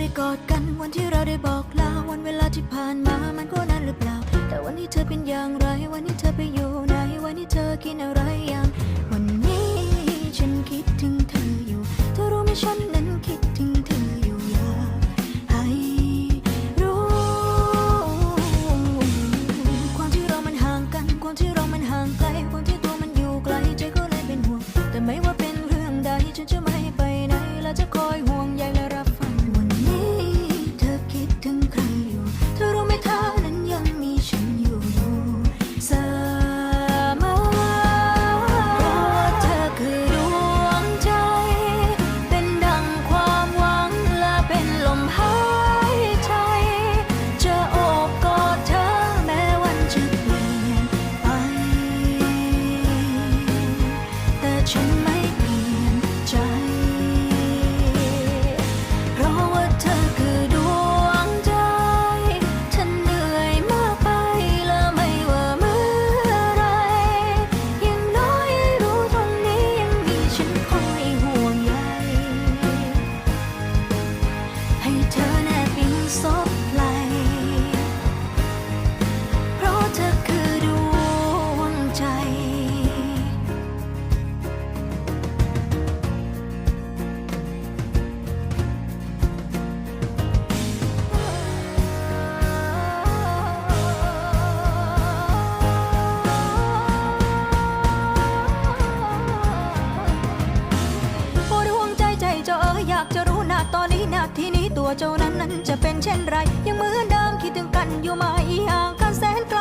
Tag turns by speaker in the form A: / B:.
A: ได้กอดกันวันที่เราได้บอกลาวันเวลาที่ผ่านมามันก็นานหรือเปล่า แต่วันนี้เธอเป็นอย่างไร วันนี้เธอไปอยู่ไหนวันนี้เธอกินอะไร 全没。 ตอนนี้นาทีนี้ตัวเจ้านั้นนั้นจะเป็นเช่นไร ยังเหมือนเดิมคิดถึงกันอยู่ไหมห่างกันแสนไกล